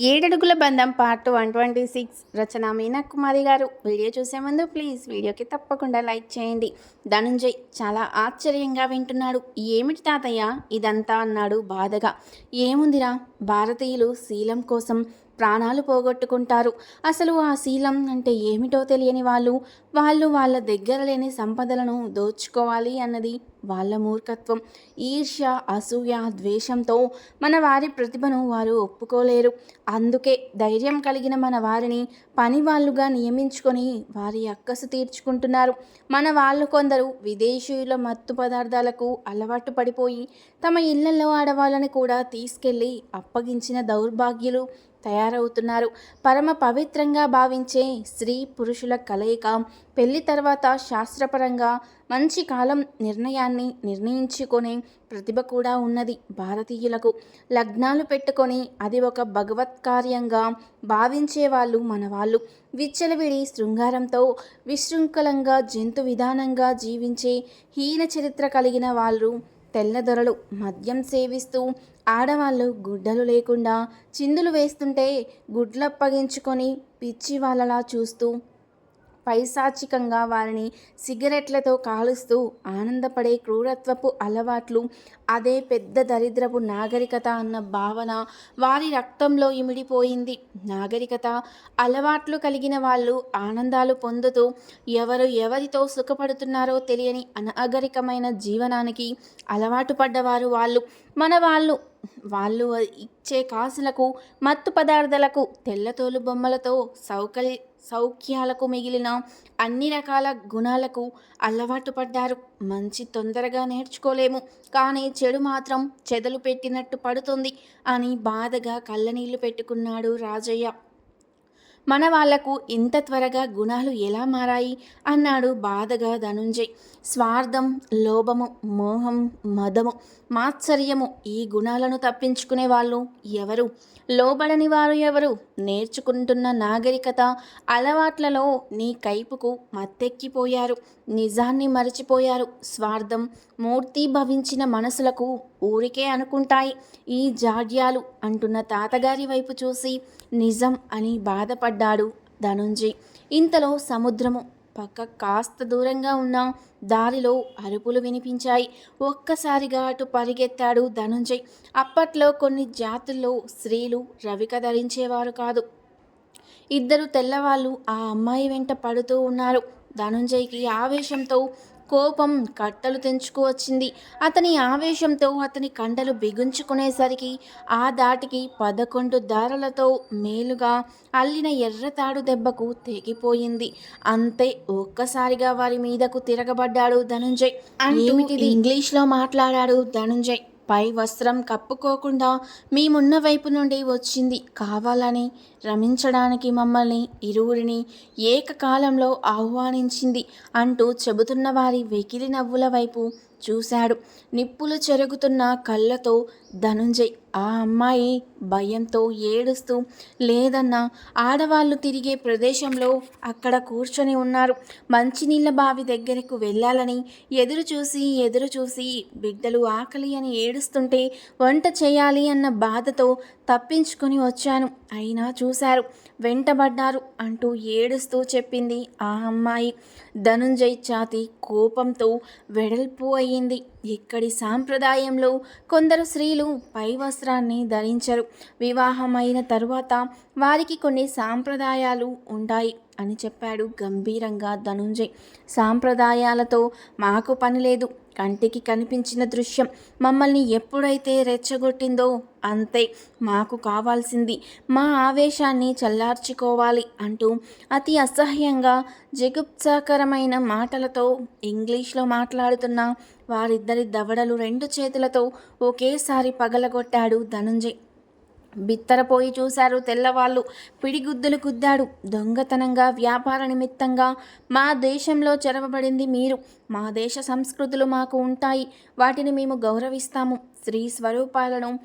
ఏడడుగుల బంధం part one twenty six. రచన మీనా కుమారి గారు. Video చూసే ముందు ప్లీజ్ వీడియోకి తప్పకుండా లైక్ చేయండి. ధనుంజయ్ చాలా ఆశ్చర్యంగా వింటున్నాడు. ఏమిటి తాతయ్య? ఇదంతా అన్నాడు బాధగా. ఏముందిరా? భారతీయులు శీలం కోసం ప్రాణాలు పోగొట్టుకుంటారు. అసలు ఆ శీలం అంటే ఏమిటో తెలియని వాళ్ళు వాళ్ళు వాళ్ళ దగ్గర లేని సంపదలను దోచుకోవాలి అన్నది వాళ్ళ మూర్ఖత్వం. ఈర్ష్య అసూయ ద్వేషంతో మన వారి ప్రతిభను వారు ఒప్పుకోలేరు. అందుకే ధైర్యం కలిగిన మన వారిని పని వాళ్ళుగా నియమించుకొని వారి అక్కసు తీర్చుకుంటున్నారు. మన వాళ్ళు కొందరు విదేశీయుల మత్తు పదార్థాలకు అలవాటు పడిపోయి తమ ఇళ్ళలో ఆడవాళ్ళని కూడా తీసుకెళ్ళి అప్పగించిన దౌర్భాగ్యులు. తయారవుతున్నారు. పరమ పవిత్రంగా భావించే స్త్రీ పురుషుల కలయిక పెళ్ళి తర్వాత శాస్త్రపరంగా మంచి కాలం నిర్ణయాన్ని నిర్ణయించుకునే ప్రతిభ కూడా ఉన్నది భారతీయులకు. లగ్నాలు పెట్టుకొని అది ఒక భగవత్ కార్యంగా భావించే వాళ్ళు మన వాళ్ళు విచ్చలవిడి శృంగారంతో విశృంఖలంగా జంతు విధానంగా జీవించే హీన చరిత్ర కలిగిన వాళ్ళు తెల్లదొరలు మద్యం సేవిస్తూ ఆడవాళ్ళు గుడ్డలు లేకుండా చిందులు వేస్తుంటే గుడ్లప్పగించుకొని పిచ్చి వాళ్ళలా చూస్తూ పైశాచికంగా వారిని సిగరెట్లతో కాలుస్తూ ఆనందపడే క్రూరత్వపు అలవాట్లు అదే పెద్ద దరిద్రపు నాగరికత అన్న భావన వారి రక్తంలో ఇమిడిపోయింది. నాగరికత అలవాట్లు కలిగిన వాళ్ళు ఆనందాలు పొందుతూ ఎవరు ఎవరితో సుఖపడుతున్నారో తెలియని అనాగరికమైన జీవనానికి అలవాటు పడ్డవారు వాళ్ళు. మన వాళ్ళు వాళ్ళు ఇచ్చే కాసులకు మత్తు పదార్థాలకు తెల్లతోలు బొమ్మలతో సౌకర్య సౌఖ్యాలకు మిగిలిన అన్ని రకాల గుణాలకు అలవాటు పడ్డారు. మంచి తొందరగా నేర్చుకోలేము. కానీ చెడు మాత్రం చెదలు పెట్టినట్టు పడుతుంది అని బాధగా కళ్ళనీళ్ళు పెట్టుకున్నాడు రాజయ్య. మన వాళ్ళకు ఇంత త్వరగా గుణాలు ఎలా మారాయి? అన్నాడు బాధగా ధనుంజయ్. స్వార్థం లోభము మోహం మదము మాత్సర్యము ఈ గుణాలను తప్పించుకునే వాళ్ళు ఎవరు? లోబడని వారు ఎవరు? నేర్చుకుంటున్న నాగరికత అలవాట్లలో నీ కైపుకు మత్తెక్కిపోయారు. నిజాన్ని మరచిపోయారు. స్వార్థం మూర్తి భవించిన మనసులకు ఊరికే అనుకుంటాయి. ఈ జాడ్యాలు అంటున్న తాతగారి వైపు చూసి నిజం అని బాధపడ్డాడు ధనుంజయ్. ఇంతలో సముద్రము పక్క కాస్త దూరంగా ఉన్న దారిలో అరుపులు వినిపించాయి. ఒక్కసారిగా అటు పరిగెత్తాడు ధనుంజయ్. అప్పట్లో కొన్ని జాతుల్లో స్త్రీలు రవిక ధరించేవారు కాదు. ఇద్దరు తెల్లవాళ్ళు ఆ అమ్మాయి వెంట పడుతూ ఉన్నారు. ధనుంజయ్కి ఆవేశంతో కోపం కట్టలు తెంచుకువచ్చింది అతని ఆవేశంతో అతని కండలు బిగుంచుకునేసరికి ఆ దాటికి పదకొండు దారలతో మేలుగా అల్లిన ఎర్రతాడు దెబ్బకు తెగిపోయింది. అంతే ఒక్కసారిగా వారి మీదకు తిరగబడ్డాడు ధనుంజయ్. ఏమిటిది? ఇంగ్లీష్లో మాట్లాడాడు ధనుంజయ్. పై వస్త్రం కప్పుకోకుండా మేమున్న వైపు నుండి వచ్చింది. కావాలని రమించడానికి మమ్మల్ని ఇరువురిని ఏకకాలంలో ఆహ్వానించింది అంటూ చెబుతున్న వారి వెకిలి నవ్వుల వైపు చూశాడు. నిప్పులు చెరుగుతున్న కళ్ళతో ధనుంజయ్ ఆ అమ్మాయి భయంతో ఏడుస్తూ లేదన్నా ఆడవాళ్ళు తిరిగే ప్రదేశంలో అక్కడ కూర్చొని ఉన్నారు. మంచినీళ్ళ బావి దగ్గరకు వెళ్ళాలని ఎదురు చూసి ఎదురు చూసి బిడ్డలు ఆకలి అని ఏడుస్తుంటే వంట చేయాలి అన్న బాధతో తప్పించుకొని వచ్చాను. అయినా చూశారు వెంటబడ్డారు అంటూ ఏడుస్తూ చెప్పింది ఆ అమ్మాయి. ధనుంజయ్ ఛాతి కోపంతో వెడల్పు అయింది ఇక్కడి సాంప్రదాయంలో కొందరు స్త్రీలు పై వస్త్రాన్ని ధరించరు. వివాహమైన తరువాత వారికి కొన్ని సాంప్రదాయాలు ఉంటాయి అని చెప్పాడు గంభీరంగా ధనుంజయ్. సాంప్రదాయాలతో మాకు పని లేదు. కంటికి కనిపించిన దృశ్యం మమ్మల్ని ఎప్పుడైతే రెచ్చగొట్టిందో అంతే మాకు కావాల్సింది మా ఆవేశాన్ని చల్లార్చుకోవాలి అంటూ అతి అసహ్యంగా జగుప్సాకరమైన మాటలతో ఇంగ్లీష్లో మాట్లాడుతున్న వారిద్దరి దవడలు రెండు చేతులతో ఒకేసారి పగలగొట్టాడు ధనుంజయ్. బిత్తరపోయి చూశారు తెల్లవాళ్ళు. పిడిగుద్దులు గుద్దాడు దొంగతనంగా వ్యాపార నిమిత్తంగా మా దేశంలో చెరవబడింది మీరు. మా దేశ సంస్కృతులు మాకు ఉంటాయి. వాటిని మేము గౌరవిస్తాము. స్త్రీ స్వరూపాలను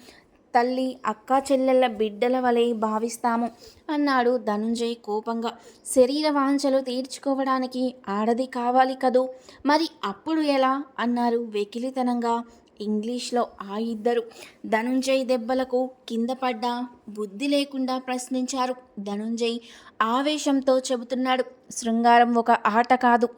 తల్లి అక్క చెల్లెళ్ళ బిడ్డల వలె భావిస్తాము అన్నాడు ధనుంజయ్ కోపంగా. శరీర వాంఛలు తీర్చుకోవడానికి ఆడది కావాలి కదూ? మరి అప్పుడు ఎలా? అన్నారు వెకిలితనంగా ఇంగ్లీష్లో ఆ ఇద్దరు. ధనుంజయ్ దెబ్బలకు కింద పడ్డా బుద్ధి లేకుండా ప్రశ్నించారు. ధనుంజయ్ ఆవేశంతో చెబుతున్నాడు శృంగారం ఒక ఆట కాదు.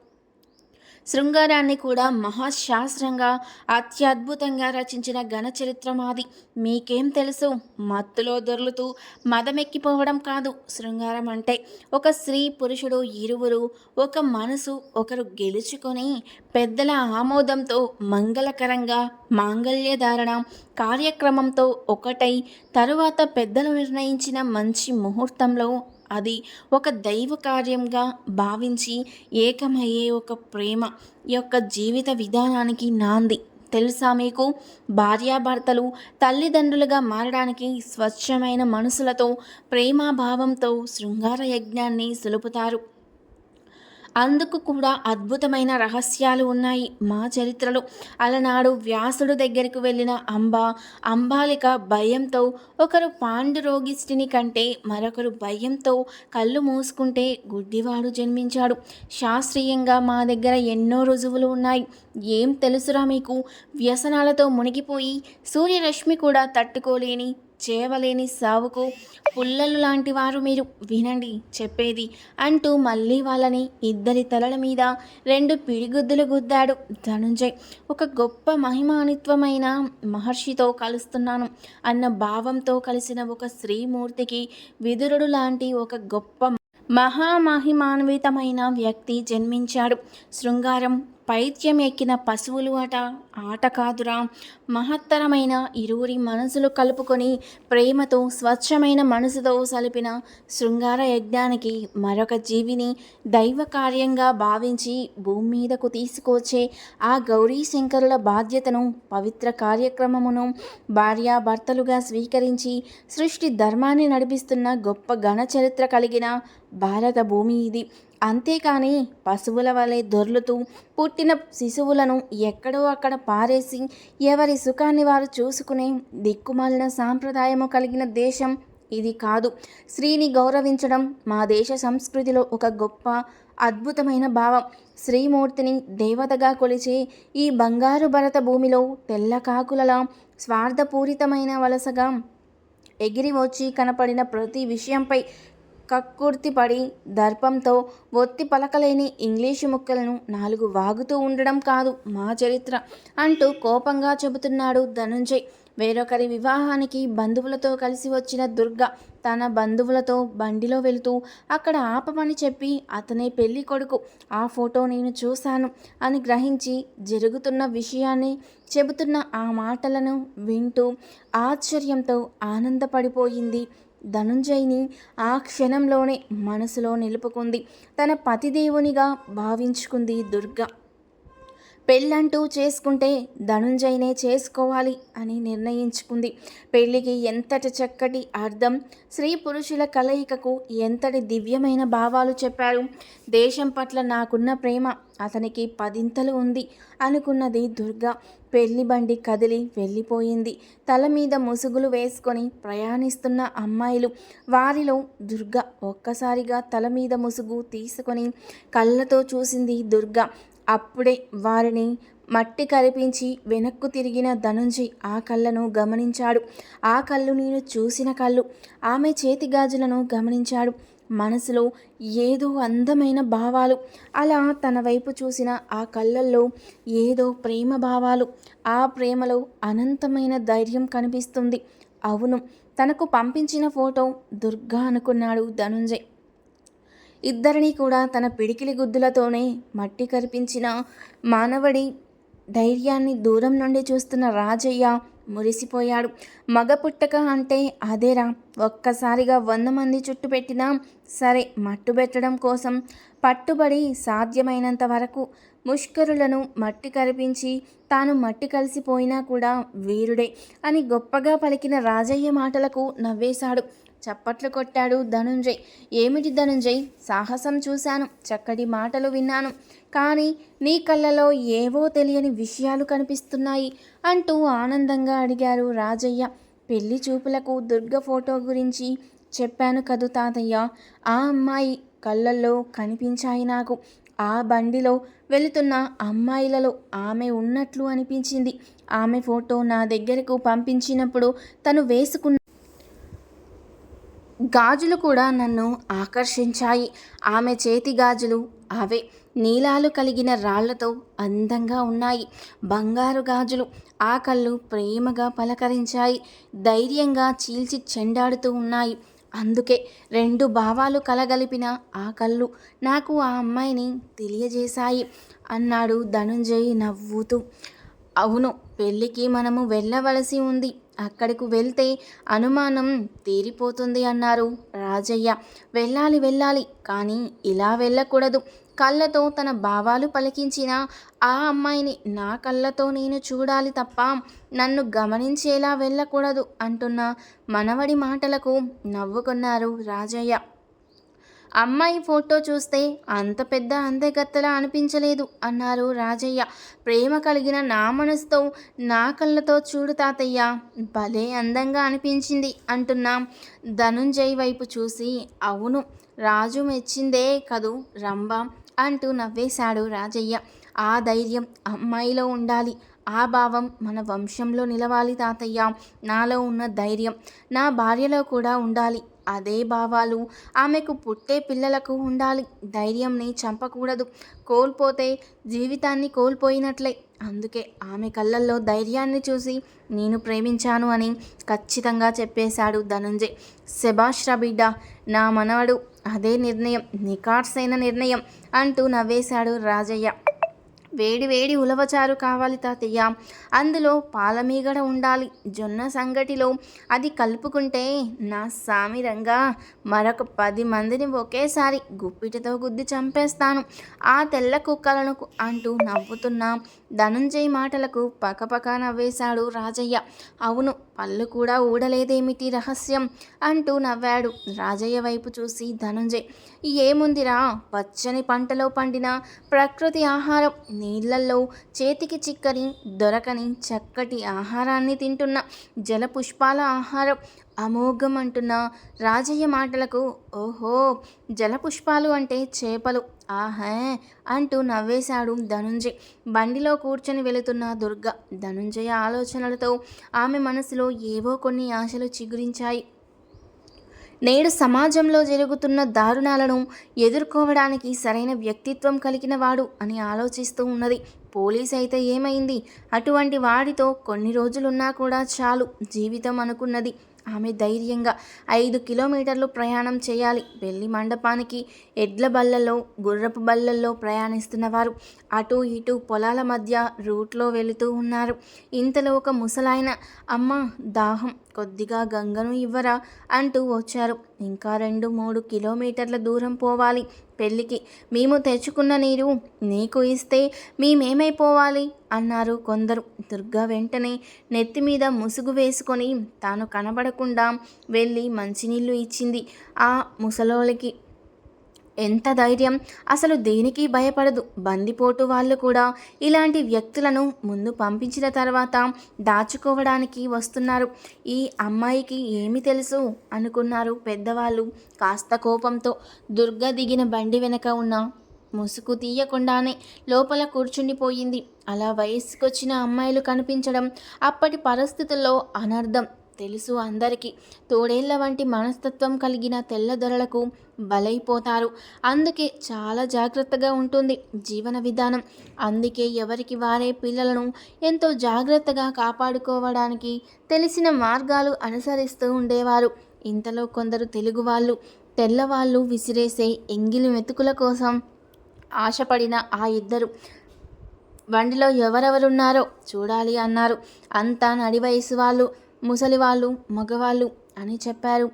శృంగారాన్ని కూడా మహాశాస్త్రంగా అత్యద్భుతంగా రచించిన ఘనచరిత్ర మాది మీకేం తెలుసు? మత్తులో దొర్లుతూ మదమెక్కిపోవడం కాదు శృంగారం అంటే. ఒక స్త్రీ పురుషుడు ఇరువురు ఒక మనసు ఒకరు గెలుచుకొని పెద్దల ఆమోదంతో మంగళకరంగా మాంగళ్యధారణ కార్యక్రమంతో ఒకటై తరువాత పెద్దలు నిర్ణయించిన మంచి ముహూర్తంలో అది ఒక దైవ కార్యంగా భావించి ఏకమయ్యే ఒక ప్రేమ యొక్క జీవిత విధానానికి నాంది. తెలుసా మీకు? భార్యాభర్తలు తల్లిదండ్రులుగా మారడానికి స్వచ్ఛమైన మనసులతో ప్రేమాభావంతో శృంగార యజ్ఞాన్ని సులుపుతారు. అందుకు కూడా అద్భుతమైన రహస్యాలు ఉన్నాయి మా చరిత్రలో. అలనాడు వ్యాసుడు దగ్గరికి వెళ్ళిన అంబ అంబాలిక భయంతో ఒకరు పాండురోగిష్టిని కంటే మరొకరు భయంతో కళ్ళు మూసుకుంటే గుడ్డివాడు జన్మించాడు. శాస్త్రీయంగా మా దగ్గర ఎన్నో రుజువులు ఉన్నాయి. ఏం తెలుసురా మీకు? వ్యసనాలతో మునిగిపోయి సూర్యరశ్మి కూడా తట్టుకోలేని చేయవలేని సావుకు పుల్లలు లాంటి వారు మీరు వినండి చెప్పేది అంటూ మళ్ళీ వాళ్ళని ఇద్దరి తలల మీద రెండు పిడిగుద్దులు గుద్దాడు ధనుంజయ్. ఒక గొప్ప మహిమానిత్వమైన మహర్షితో కలుస్తున్నాను అన్న భావంతో కలిసిన ఒక శ్రీమూర్తికి విదురుడు లాంటి ఒక గొప్ప మహామహిమాన్వితమైన వ్యక్తి జన్మించాడు. శృంగారం పైత్యం ఎక్కిన పశువులు అట. ఆట కాదురా. మహత్తరమైన ఇరువురి మనసులు కలుపుకొని ప్రేమతో స్వచ్ఛమైన మనసుతో సలిపిన శృంగార యజ్ఞానికి మరొక జీవిని దైవ కార్యంగా భావించి భూమి మీదకు తీసుకొచ్చే ఆ గౌరీ శంకరుల బాధ్యతను పవిత్ర కార్యక్రమమును భార్యాభర్తలుగా స్వీకరించి సృష్టి ధర్మాన్ని నడిపిస్తున్న గొప్ప ఘన చరిత్ర కలిగిన భారత భూమి ఇది. అంతేకాని పశువుల వలె దొర్లుతూ పుట్టిన శిశువులను ఎక్కడో అక్కడ పారేసి ఎవరి సుఖాన్ని వారు చూసుకునే దిక్కుమాలిన సాంప్రదాయము కలిగిన దేశం ఇది కాదు. స్త్రీని గౌరవించడం మా దేశ సంస్కృతిలో ఒక గొప్ప అద్భుతమైన భావం. శ్రీమూర్తిని దేవతగా కొలిచే ఈ బంగారు భరత భూమిలో తెల్ల కాకులలా స్వార్థపూరితమైన వలసగా ఎగిరి వచ్చి కనపడిన ప్రతి విషయంపై కక్కుర్తిపడి దర్పంతో ఒత్తి పలకలేని ఇంగ్లీషు ముక్కలను నాలుగు వాగుతూ ఉండడం కాదు మా చరిత్ర అంటూ కోపంగా చెబుతున్నాడు ధనుంజయ్. వేరొకరి వివాహానికి బంధువులతో కలిసి వచ్చిన దుర్గ తన బంధువులతో బండిలో వెళుతూ అక్కడ ఆపమని చెప్పి అతనే పెళ్ళి కొడుకు ఆ ఫోటో నేను చూశాను అని గ్రహించి జరుగుతున్న విషయాన్ని చెబుతున్న ఆ మాటలను వింటూ ఆశ్చర్యంతో ఆనందపడిపోయింది ధనుంజయ్ని ఆ క్షణంలోనే మనసులో నిలుపుకుంది. తన పతిదేవునిగా భావించుకుంది దుర్గా. పెళ్ళంటూ చేసుకుంటే ధనుంజయనే చేసుకోవాలి అని నిర్ణయించుకుంది. పెళ్ళికి ఎంతటి చక్కటి అర్థం స్త్రీ పురుషుల కలయికకు ఎంతటి దివ్యమైన భావాలు చెప్పారు. దేశం పట్ల నాకున్న ప్రేమ అతనికి పదింతలు ఉంది అనుకున్నది దుర్గా. పెళ్ళి బండి కదిలి వెళ్ళిపోయింది. తల మీద ముసుగులు వేసుకొని ప్రయాణిస్తున్న అమ్మాయిలు. వారిలో దుర్గ ఒక్కసారిగా తల మీద ముసుగు తీసుకొని కళ్ళతో చూసింది దుర్గ. అప్పుడే వారిని మట్టి కరిపించి వెనక్కు తిరిగిన ధనుంజయ్ ఆ కళ్ళను గమనించాడు. ఆ కళ్ళు నేను చూసిన కళ్ళు. ఆమె చేతి గాజులను గమనించాడు. మనసులో ఏదో అందమైన భావాలు. అలా తన వైపు చూసిన ఆ కళ్ళల్లో ఏదో ప్రేమ భావాలు. ఆ ప్రేమలో అనంతమైన ధైర్యం కనిపిస్తుంది. అవును తనకు పంపించిన ఫోటో దుర్గా అనుకున్నాడు ధనుంజయ్. ఇద్దరిని కూడా తన పిడికిలి గుద్దులతోనే మట్టి కరిపించిన మానవడి ధైర్యాన్ని దూరం నుండి చూస్తున్న రాజయ్య మురిసిపోయాడు. మగ పుట్టక అంటే అదేరా ఒక్కసారిగా వంద మంది చుట్టు పెట్టినా సరే మట్టు పెట్టడం కోసం పట్టుబడి సాధ్యమైనంత వరకు ముష్కరులను మట్టి కరిపించి తాను మట్టి కలిసిపోయినా కూడా వీరుడే అని గొప్పగా పలికిన రాజయ్య మాటలకు నవ్వేశాడు. చప్పట్లు కొట్టాడు ధనుంజయ్. ఏమిటి ధనుంజయ్? సాహసం చూశాను. చక్కటి మాటలు విన్నాను. కానీ నీ కళ్ళలో ఏవో తెలియని విషయాలు కనిపిస్తున్నాయి అంటూ ఆనందంగా అడిగారు రాజయ్య. పెళ్ళి చూపులకు దుర్గ ఫోటో గురించి చెప్పాను కదూ తాతయ్య. ఆ అమ్మాయి కళ్ళల్లో కనిపించాయి నాకు. ఆ బండిలో వెళుతున్న అమ్మాయిలలో ఆమె ఉన్నట్లు అనిపించింది. ఆమె ఫోటో నా దగ్గరకు పంపించినప్పుడు తను వేసుకున్న గాజులు కూడా నన్ను ఆకర్షించాయి. ఆమె చేతి గాజులు అవే. నీలాలు కలిగిన రాళ్ళతో అందంగా ఉన్నాయి. బంగారు గాజులు ఆ కళ్ళు ప్రేమగా పలకరించాయి. ధైర్యంగా చీల్చి చెండాడుతూ ఉన్నాయి. అందుకే రెండు భావాలు కలగలిపిన ఆ కళ్ళు నాకు ఆ అమ్మాయిని తెలియజేశాయి. అన్నాడు ధనుంజయ్ నవ్వుతూ. అవును పెళ్ళికి మనము వెళ్ళవలసి ఉంది. అక్కడికి వెళ్తే అనుమానం తీరిపోతుంది అన్నారు రాజయ్య. వెళ్ళాలి వెళ్ళాలి కానీ ఇలా వెళ్ళకూడదు. కళ్ళతో తన భావాలు పలికించిన ఆ అమ్మాయిని నా కళ్ళతో నేను చూడాలి తప్ప నన్ను గమనించేలా వెళ్ళకూడదు అంటున్న మనవడి మాటలకు నవ్వుకున్నారు రాజయ్య. అమ్మాయి ఫోటో చూస్తే అంత పెద్ద అందగత్తలా అనిపించలేదు అన్నారు రాజయ్య. ప్రేమ కలిగిన నా మనసుతో నా కళ్ళతో చూడు తాతయ్య భలే అందంగా అనిపించింది అంటున్నా. ధనుంజయ్ వైపు చూసి అవును రాజు మెచ్చిందే కదూ రంభ అంటూ నవ్వేశాడు రాజయ్య. ఆ ధైర్యం అమ్మాయిలో ఉండాలి ఆ భావం మన వంశంలో నిలవాలి తాతయ్య నాలో ఉన్న ధైర్యం నా భార్యలో కూడా ఉండాలి అదే భావాలు. ఆమెకు పుట్టే పిల్లలకు ఉండాలి. ధైర్యంని చంపకూడదు. కోల్పోతే జీవితాన్ని కోల్పోయినట్లే. అందుకే ఆమె కళ్ళల్లో ధైర్యాన్ని చూసి నేను ప్రేమించాను అని ఖచ్చితంగా చెప్పేశాడు ధనుంజయ్. శభాష్రా బిడ్డ నా మనవడు. అదే నిర్ణయం. నికాట్సైన నిర్ణయం అంటూ నవ్వేశాడు రాజయ్య. వేడి వేడి ఉలవచారు కావాలి తాతయ్య. అందులో పాలమీగడ ఉండాలి. జొన్న సంగటిలో అది కలుపుకుంటే నా సామిరంగా మరొక పది మందిని ఒకేసారి గుప్పిటితో గుద్ది చంపేస్తాను. ఆ తెల్ల కుక్కలను అంటూ నవ్వుతున్న. ధనుంజయ్ మాటలకు పకపక నవ్వేశాడు రాజయ్య. అవును పళ్ళు కూడా ఊడలేదేమిటి రహస్యం? అంటూ నవ్వాడు రాజయ్య వైపు చూసి ధనుంజయ్. ఏముందిరా? పచ్చని పంటలో పండిన ప్రకృతి ఆహారం నీళ్ళలో చేతికి చిక్కని దొరకని చక్కటి ఆహారాన్ని తింటున్న జలపుష్పాల ఆహారం అమోఘం అంటున్న రాజయ్య మాటలకు ఓహో జలపుష్పాలు అంటే చేపలు. ఆహా! అంటూ నవ్వేశాడు ధనుంజయ్. బండిలో కూర్చొని వెళుతున్న దుర్గ ధనుంజయ ఆలోచనలతో ఆమె మనసులో ఏవో కొన్ని ఆశలు చిగురించాయి. నేడు సమాజంలో జరుగుతున్న దారుణాలను ఎదుర్కోవడానికి సరైన వ్యక్తిత్వం కలిగిన వాడు అని ఆలోచిస్తూ ఉన్నది. పోలీస్ అయితే ఏమైంది? అటువంటి వాడితో కొన్ని రోజులున్నా కూడా చాలు జీవితం అనుకున్నది. ఆమె ధైర్యంగా ఐదు కిలోమీటర్లు ప్రయాణం చేయాలి. పెళ్ళి మండపానికి ఎడ్ల బళ్ళల్లో గుర్రపు బళ్ళల్లో ప్రయాణిస్తున్నవారు అటు ఇటు పొలాల మధ్య రూట్లో వెళుతూ ఉన్నారు. ఇంతలో ఒక ముసలాయన అమ్మ దాహం. కొద్దిగా గంగను ఇవ్వరా అంటూ వచ్చారు. ఇంకా రెండు మూడు కిలోమీటర్ల దూరం పోవాలి. పెళ్ళికి మేము తెచ్చుకున్న నీరు నీకు ఇస్తే మేమేమైపోవాలి? అన్నారు కొందరు. దుర్గా వెంటనే నెత్తి మీద ముసుగు వేసుకొని తాను కనబడకుండా వెళ్ళి మంచినీళ్ళు ఇచ్చింది. ఆ ముసలోళ్ళకి ఎంత ధైర్యం! అసలు దేనికి భయపడదు. బందిపోటు వాళ్ళు కూడా ఇలాంటి వ్యక్తులను ముందు పంపించిన తర్వాత దాచుకోవడానికి వస్తున్నారు. ఈ అమ్మాయికి ఏమి తెలుసు? అనుకున్నారు పెద్దవాళ్ళు కాస్త కోపంతో. దుర్గ దిగిన బండి వెనక ఉన్న ముసుగు తీయకుండానే లోపల కూర్చుండిపోయింది. అలా వయసుకొచ్చిన అమ్మాయిలు కనిపించడం అప్పటి పరిస్థితుల్లో అనర్థం. తెలుసు. అందరికీ తోడేళ్ళ వంటి మనస్తత్వం కలిగిన తెల్లదొరలకు బలైపోతారు. అందుకే చాలా జాగ్రత్తగా ఉంటుంది జీవన విధానం. అందుకే ఎవరికి వారే పిల్లలను ఎంతో జాగ్రత్తగా కాపాడుకోవడానికి తెలిసిన మార్గాలు అనుసరిస్తూ ఉండేవారు. ఇంతలో కొందరు తెలుగు వాళ్ళు తెల్లవాళ్ళు విసిరేసే ఎంగిలి మెతుకుల కోసం ఆశపడిన ఆ ఇద్దరు. బండిలో ఎవరెవరున్నారో చూడాలి అన్నారు. అంతా నడి వయసు వాళ్ళు. ముసలివాళ్ళు మగవాళ్ళు అని చెప్పారు.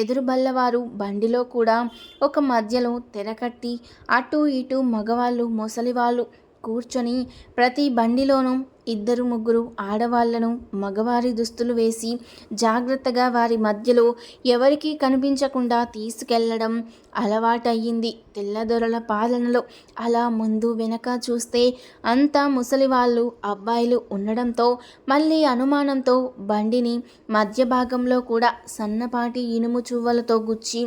ఎదురు బల్లవారు బండిలో కూడా ఒక మధ్యలో తెరకట్టి అటు ఇటు మగవాళ్ళు ముసలివాళ్ళు కూర్చొని ప్రతి బండిలోనూ ఇద్దరు ముగ్గురు ఆడవాళ్ళను మగవారి దుస్తులు వేసి జాగ్రత్తగా వారి మధ్యలో ఎవరికీ కనిపించకుండా తీసుకెళ్ళడం అలవాటయ్యింది. తెల్లదొరల పాలనలో అలా ముందు వెనక చూస్తే అంతా ముసలివాళ్ళు అబ్బాయిలు ఉండడంతో మళ్ళీ అనుమానంతో బండిని మధ్య భాగంలో కూడా సన్నపాటి ఇనుము చువ్వలతో గుచ్చి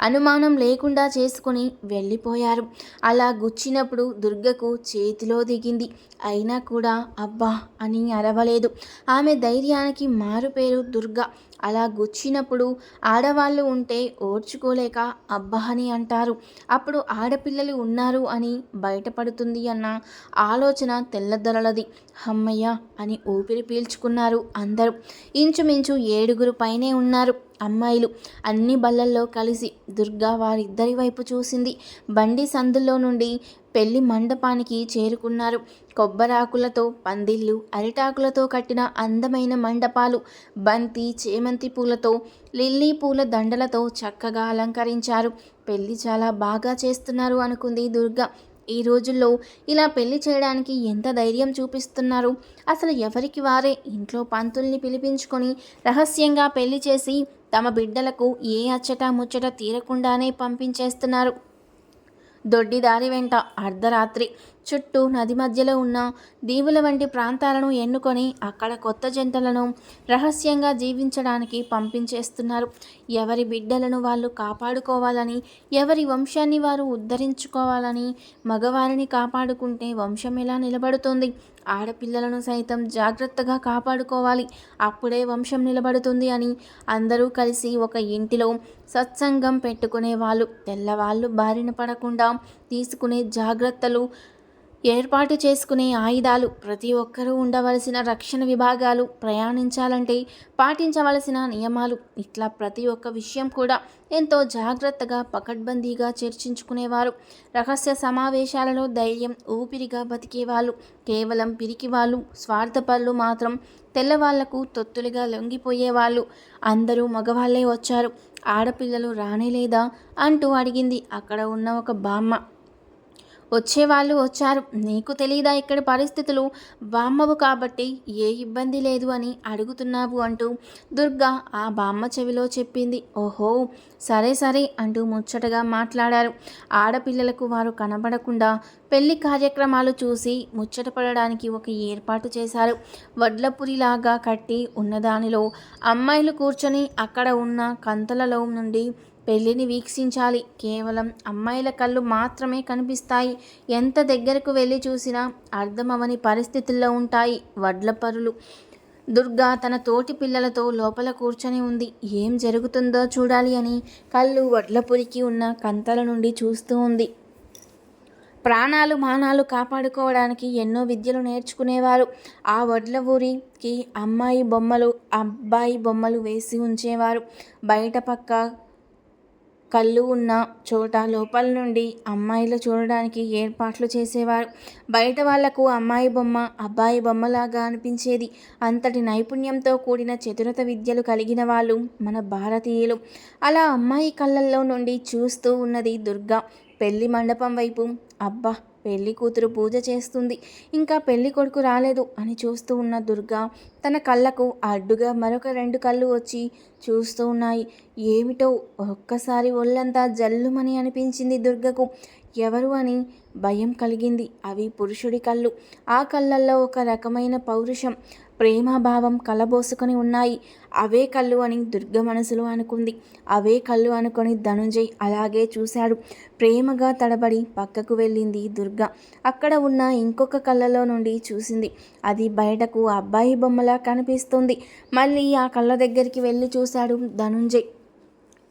అనుమానం లేకుండా చేసుకుని వెళ్ళిపోయారు. అలా గుచ్చినప్పుడు దుర్గకు చేతిలో దిగింది. అయినా కూడా అబ్బా అని అరవలేదు. ఆమె ధైర్యానికి మారుపేరు దుర్గ. అలా గుచ్చినప్పుడు ఆడవాళ్ళు ఉంటే ఓర్చుకోలేక అబ్బా అని అంటారు. అప్పుడు ఆడపిల్లలు ఉన్నారు అని బయటపడుతుంది అన్న ఆలోచన తెల్లదొరలది. హమ్మయ్య అని ఊపిరి పీల్చుకున్నారు అందరూ. ఇంచుమించు ఏడుగురు పైనే ఉన్నారు. అమ్మాయిలు. అన్ని బళ్ళల్లో కలిసి దుర్గా వారిద్దరి వైపు చూసింది. బండి సందుల్లో నుండి పెళ్ళి మండపానికి చేరుకున్నారు. కొబ్బరాకులతో పందిళ్ళు అరిటాకులతో కట్టిన అందమైన మండపాలు బంతి చేమంతి పూలతో లిల్లీ పూల దండలతో చక్కగా అలంకరించారు. పెళ్ళి చాలా బాగా చేస్తున్నారు అనుకుంది దుర్గా. ఈ రోజుల్లో ఇలా పెళ్ళి చేయడానికి ఎంత ధైర్యం చూపిస్తున్నారు? అసలు ఎవరికి వారే? ఇంట్లో పంతుల్ని పిలిపించుకొని రహస్యంగా పెళ్ళి చేసి తమ బిడ్డలకు ఏ అచ్చట ముచ్చట తీరకుండానే పంపించేస్తున్నారు. దొడ్డిదారి వెంట అర్ధరాత్రి చుట్టూ నది మధ్యలో ఉన్న దీవుల వంటి ప్రాంతాలను ఎన్నుకొని అక్కడ కొత్త జంటలను రహస్యంగా జీవించడానికి పంపించేస్తున్నారు. ఎవరి బిడ్డలను వాళ్ళు కాపాడుకోవాలని ఎవరి వంశాన్ని వారు ఉద్ధరించుకోవాలని మగవారిని కాపాడుకుంటే వంశం ఎలా నిలబడుతుంది? ఆడపిల్లలను సైతం జాగ్రత్తగా కాపాడుకోవాలి. అప్పుడే వంశం నిలబడుతుంది అని అందరూ కలిసి ఒక ఇంటిలో సత్సంగం పెట్టుకునే వాళ్ళు. తెల్లవాళ్ళు బారిన పడకుండా తీసుకునే జాగ్రత్తలు ఏర్పాటు చేసుకునే ఆయుధాలు ప్రతి ఒక్కరూ ఉండవలసిన రక్షణ విభాగాలు ప్రయాణించాలంటే పాటించవలసిన నియమాలు. ఇట్లా ప్రతి ఒక్క విషయం కూడా ఎంతో జాగ్రత్తగా పకడ్బందీగా చర్చించుకునేవారు. రహస్య సమావేశాలలో ధైర్యం ఊపిరిగా బతికేవాళ్ళు. కేవలం పిరికి వాళ్ళు స్వార్థపరులు మాత్రం తెల్లవాళ్ళకు తొత్తులుగా లొంగిపోయేవాళ్ళు. అందరూ మగవాళ్ళే వచ్చారు. ఆడపిల్లలు రానేలేదా అంటూ అడిగింది అక్కడ ఉన్న ఒక బామ్మ. వచ్చేవాళ్ళు వచ్చారు. నీకు తెలీదా ఇక్కడ పరిస్థితులు? బామ్మవు కాబట్టి ఏ ఇబ్బంది లేదు అని అడుగుతున్నావు అంటూ దుర్గా ఆ బామ్మ చెవిలో చెప్పింది. ఓహో సరే సరే అంటూ ముచ్చటగా మాట్లాడారు. ఆడపిల్లలకు వారు కనబడకుండా పెళ్ళి కార్యక్రమాలు చూసి ముచ్చటపడడానికి ఒక ఏర్పాటు చేశారు. వడ్లపురిలాగా కట్టి ఉన్నదానిలో అమ్మాయిలు కూర్చొని అక్కడ ఉన్న కంతలలో నుండి పెళ్ళిని వీక్షించాలి. కేవలం అమ్మాయిల కళ్ళు మాత్రమే కనిపిస్తాయి. ఎంత దగ్గరకు వెళ్ళి చూసినా అర్థమవని పరిస్థితుల్లో ఉంటాయి వడ్ల పరులు. దుర్గా తన తోటి పిల్లలతో లోపల కూర్చొని ఉంది. ఏం జరుగుతుందో చూడాలి అని కళ్ళు వడ్లపురికి ఉన్న కంతల నుండి చూస్తూ ఉంది. ప్రాణాలు మానాలు కాపాడుకోవడానికి ఎన్నో విద్యలు నేర్చుకునేవారు. ఆ వడ్ల ఊరికి అమ్మాయి బొమ్మలు అబ్బాయి బొమ్మలు వేసి ఉంచేవారు. బయట పక్క కళ్ళు ఉన్న చోట లోపల నుండి అమ్మాయిలు చూడడానికి ఏర్పాట్లు చేసేవారు. బయట వాళ్ళకు అమ్మాయి బొమ్మ అబ్బాయి బొమ్మలాగా అనిపించేది. అంతటి నైపుణ్యంతో కూడిన చతురత విద్యలు కలిగిన వాళ్ళు మన భారతీయులు. అలా అమ్మాయి కళ్ళల్లో నుండి చూస్తూ ఉన్నది దుర్గా. పెళ్ళి మండపం వైపు అబ్బా పెళ్ళి కూతురు పూజ చేస్తుంది. ఇంకా పెళ్ళి కొడుకు రాలేదు అని చూస్తూ ఉన్న దుర్గా తన కళ్ళకు అడ్డుగా మరొక రెండు కళ్ళు వచ్చి చూస్తూ ఉన్నాయి. ఏమిటో ఒక్కసారి ఒళ్ళంతా జల్లుమని అనిపించింది దుర్గకు. ఎవరు అని భయం కలిగింది అవి పురుషుడి కళ్ళు. ఆ కళ్ళల్లో ఒక రకమైన పౌరుషం. ప్రేమభావం కలబోసుకొని ఉన్నాయి. అవే కళ్ళు అని దుర్గ మనసులో అనుకుంది. అవే కళ్ళు అనుకొని ధనుంజయ్ అలాగే చూశాడు. ప్రేమగా తడబడి పక్కకు వెళ్ళింది దుర్గ. అక్కడ ఉన్న ఇంకొక కళ్ళలో నుండి చూసింది. అది బయటకు అబ్బాయి బొమ్మలా కనిపిస్తుంది. మళ్ళీ ఆ కళ్ళ దగ్గరికి వెళ్ళి చూశాడు ధనుంజయ్.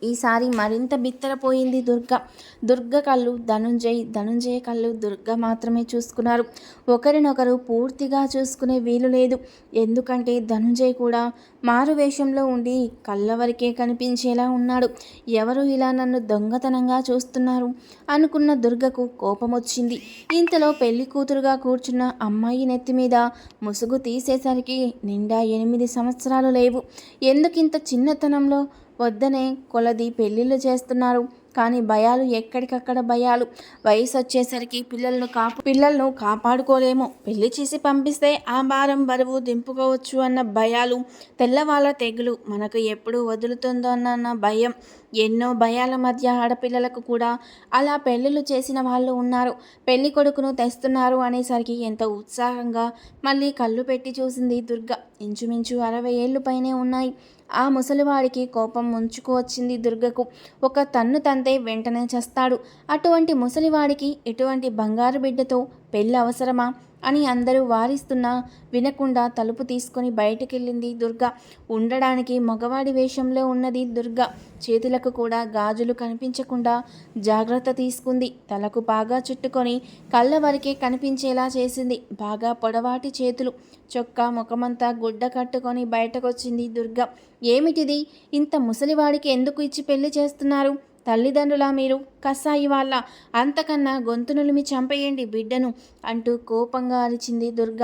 ఈసారి మరింత బిత్తరపోయింది దుర్గ. దుర్గ కళ్ళు ధనుంజయ్ ధనుంజయ కళ్ళు దుర్గ మాత్రమే చూసుకున్నారు. ఒకరినొకరు పూర్తిగా చూసుకునే వీలు లేదు. ఎందుకంటే ధనుంజయ్ కూడా మారు వేషంలో ఉండి కళ్ళ వరకే కనిపించేలా ఉన్నాడు. ఎవరు ఇలా నన్ను దొంగతనంగా చూస్తున్నారు? అనుకున్న దుర్గకు కోపం వచ్చింది ఇంతలో పెళ్ళి కూతురుగా కూర్చున్న అమ్మాయి నెత్తి మీద ముసుగు తీసేసరికి నిండా ఎనిమిది సంవత్సరాలు లేవు. ఎందుకింత చిన్నతనంలో వద్దనే కొలది పెళ్ళిళ్ళు చేస్తున్నారు. కానీ భయాలు ఎక్కడికక్కడ భయాలు. వయసు వచ్చేసరికి పిల్లలను కాపు పిల్లలను కాపాడుకోలేము. పెళ్ళి చేసి పంపిస్తే ఆ భారం బరువు దింపుకోవచ్చు అన్న భయాలు. తెల్లవాళ్ళ తెగులు మనకు ఎప్పుడు వదులుతుందో అన్న భయం. ఎన్నో భయాల మధ్య ఆడపిల్లలకు కూడా అలా పెళ్ళిళ్ళు చేసిన వాళ్ళు ఉన్నారు. పెళ్ళి కొడుకును తెస్తున్నారు అనేసరికి ఎంత ఉత్సాహంగా మళ్ళీ కళ్ళు పెట్టి చూసింది దుర్గ. ఇంచుమించు అరవై ఏళ్ళు పైనే ఉన్నాయి. ఆ ముసలివాడికి కోపం ముంచుకు వచ్చింది దుర్గకు. ఒక తన్ను తంతే వెంటనే చేస్తాడు. అటువంటి ముసలివాడికి ఎటువంటి బంగారు బిడ్డతో పెళ్ళి అవసరమా అని అందరూ వారిస్తున్నా వినకుండా తలుపు తీసుకొని బయటకెళ్ళింది దుర్గ. ఉండడానికి మగవాడి వేషంలో ఉన్నది దుర్గ. చేతులకు కూడా గాజులు కనిపించకుండా జాగ్రత్త తీసుకుంది. తలకు బాగా చుట్టుకొని కళ్ళ వరకే కనిపించేలా చేసింది. బాగా పొడవాటి చేతులు. చొక్కా ముఖమంతా గుడ్డ కట్టుకొని బయటకొచ్చింది దుర్గ. ఏమిటిది? ఇంత ముసలివాడికి ఎందుకు ఇచ్చి పెళ్ళి చేస్తున్నారు? తల్లిదండ్రుల మీరు? కసాయి వాళ్ళ. అంతకన్నా గొంతునులిమి చంపేయండి బిడ్డను అంటూ కోపంగా అరిచింది దుర్గ.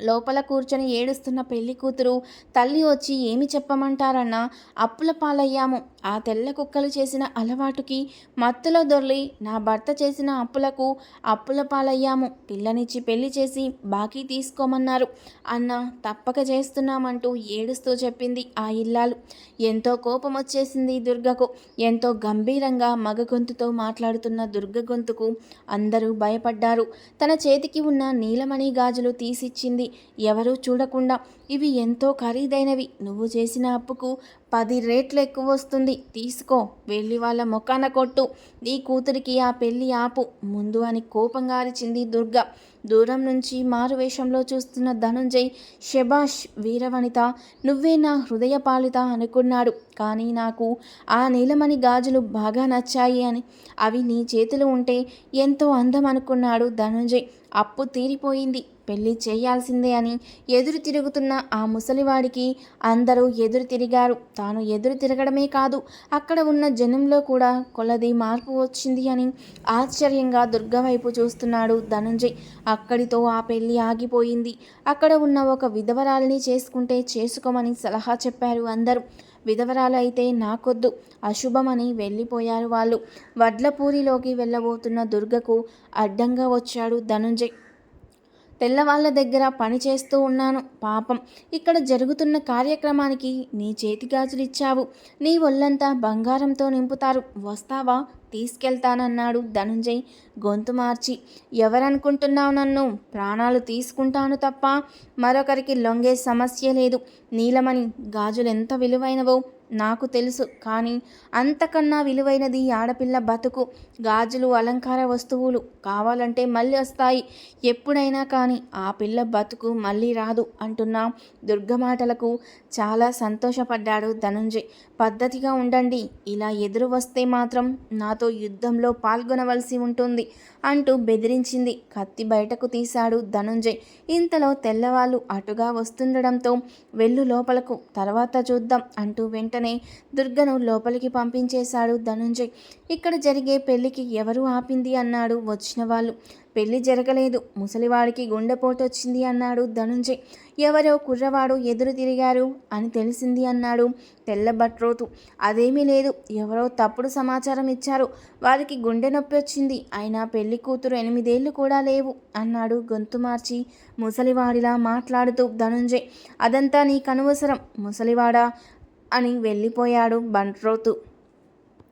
లోపల కూర్చొని ఏడుస్తున్న పెళ్ళి కూతురు తల్లి వచ్చి ఏమి చెప్పమంటారన్నా? అప్పుల పాలయ్యాము. ఆ తెల్ల కుక్కలు చేసిన అలవాటుకి మత్తులో దొర్లి నా భర్త చేసిన అప్పులకు అప్పుల పాలయ్యాము. పిల్లనిచ్చి పెళ్ళి చేసి బాకీ తీసుకోమన్నారు. అన్న తప్పక చేస్తున్నామంటూ ఏడుస్తూ చెప్పింది ఆ ఇల్లాలు. ఎంతో కోపం వచ్చేసింది దుర్గకు. ఎంతో గంభీరంగా మగ గొంతుతో మాట్లాడుతున్న దుర్గ గొంతుకు అందరూ భయపడ్డారు. తన చేతికి ఉన్న నీలమణి గాజులు తీసిచ్చింది ఎవరూ చూడకుండా ఇవి ఎంతో ఖరీదైనవి. నువ్వు చేసిన అప్పుకు పది రేట్లు ఎక్కువ వస్తుంది. తీసుకో. వెళ్ళి వాళ్ళ మొక్కాన కొట్టు. నీ కూతురికి ఆ పెళ్ళి ఆపు. ముందు అని కోపంగా అరిచింది దుర్గ. దూరం నుంచి మారువేషంలో చూస్తున్న ధనుంజయ్ శభాష్ వీరవనిత నువ్వే నా హృదయ పాలిత అనుకున్నాడు. కానీ నాకు ఆ నీలమణి గాజులు బాగా నచ్చాయి అని. అవి నీ చేతులు ఉంటే ఎంతో అందం అనుకున్నాడు ధనుంజయ్. అప్పు తీరిపోయింది. పెళ్ళి చేయాల్సిందే అని ఎదురు తిరుగుతున్న ఆ ముసలివాడికి అందరూ ఎదురు తిరిగారు. తాను ఎదురు తిరగడమే కాదు అక్కడ ఉన్న జనంలో కూడా కొలది మార్పు వచ్చింది అని ఆశ్చర్యంగా దుర్గ వైపు చూస్తున్నాడు ధనంజయ్. అక్కడితో ఆ పెళ్ళి ఆగిపోయింది. అక్కడ ఉన్న ఒక విధవరాలిని చేసుకుంటే చేసుకోమని సలహా చెప్పారు అందరూ. విధవరాలు అయితే నాకొద్దు అశుభమని వెళ్ళిపోయారు వాళ్ళు. వడ్లపూరిలోకి వెళ్ళబోతున్న దుర్గకు అడ్డంగా వచ్చాడు ధనుంజయ్. తెల్లవాళ్ళ దగ్గర పని చేస్తూ ఉన్నాను. పాపం ఇక్కడ జరుగుతున్న కార్యక్రమానికి నీ చేతి గాజులు ఇచ్చావు నీ ఒళ్ళంతా బంగారంతో నింపుతారు. వస్తావా? తీసుకెళ్తానన్నాడు ధనుంజయ్ గొంతు మార్చి. ఎవరనుకుంటున్నావు నన్ను? ప్రాణాలు తీసుకుంటాను తప్ప. మరొకరికి లొంగే సమస్య లేదు. నీలమణి గాజులు ఎంత విలువైనవో? నాకు తెలుసు. కానీ అంతకన్నా విలువైనది ఆడపిల్ల బతుకు గాజులు అలంకార వస్తువులు కావాలంటే మళ్ళీ వస్తాయి. ఎప్పుడైనా కానీ ఆ పిల్ల బతుకు మళ్ళీ రాదు అంటున్న దుర్గమాటలకు చాలా సంతోషపడ్డాడు ధనుంజయ్. పద్ధతిగా ఉండండి. ఇలా ఎదురు వస్తే మాత్రం నాతో యుద్ధంలో పాల్గొనవలసి ఉంటుంది. అంటూ బెదిరించింది. కత్తి బయటకు తీశాడు ధనుంజయ్. ఇంతలో తెల్లవాళ్ళు అటుగా వస్తుండడంతో వెళ్ళు లోపలకు తర్వాత చూద్దాం అంటూ వెంటనే దుర్గను లోపలికి పంపించేశాడు ధనుంజయ్. ఇక్కడ జరిగే పెళ్ళికి ఎవరు ఆపింది? అన్నాడు వచ్చిన వాళ్ళు. పెళ్ళి జరగలేదు. ముసలివాడికి గుండెపోటొచ్చింది అన్నాడు ధనుంజయ్. ఎవరో కుర్రవాడు ఎదురు తిరిగారు అని తెలిసింది అన్నాడు తెల్లబట్రోతు అదేమీ లేదు. ఎవరో తప్పుడు సమాచారం ఇచ్చారు. వారికి గుండె నొప్పి వచ్చింది. అయినా పెళ్ళి కూతురు ఎనిమిదేళ్ళు కూడా లేవు అన్నాడు గొంతు మార్చి ముసలివాడిలా మాట్లాడుతూ ధనుంజయ్. అదంతా నీకనవసరం ముసలివాడా అని వెళ్ళిపోయాడు బంట్రోతు